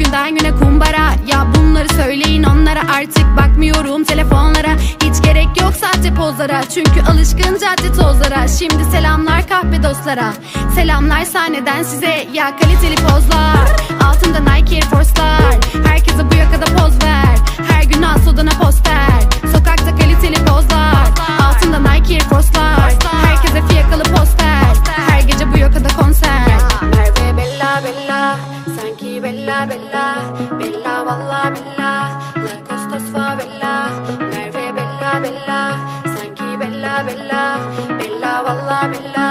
günden güne kumbara. Ya bunları söyleyin onlara. Artık bakmıyorum telefonlara. Hiç gerek yok sadece pozlara. Çünkü alışkın cadde tozlara. Şimdi selamlar kahve dostlara. Selamlar sahneden size. Ya kaliteli pozlar. Altında Nike Air Force'lar Bella Bella Bella valla Bella. La Costas Favela Merve Bella Bella Sanki Bella Bella Bella valla Bella.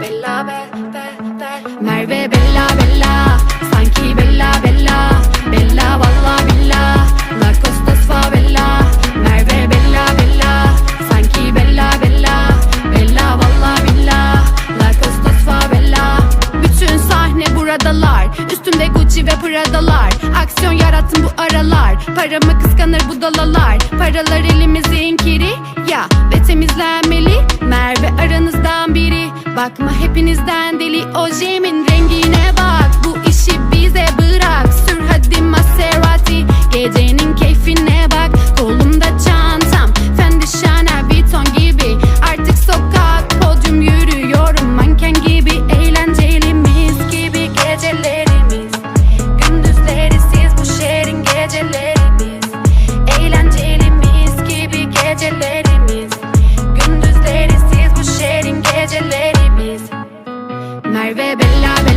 Bella be be be Merve Bella Bella. Sanki Bella Bella Bella buradalar Üstümde Gucci ve Prada'lar. Aksiyon yarattım bu aralar. Paramı kıskanır bu dalalar. Paralar elimizin kiri Ya ve temizlenmeli. Merve aranızdan biri. Bakma hepinizden deli. Ojemin rengine Merve Bella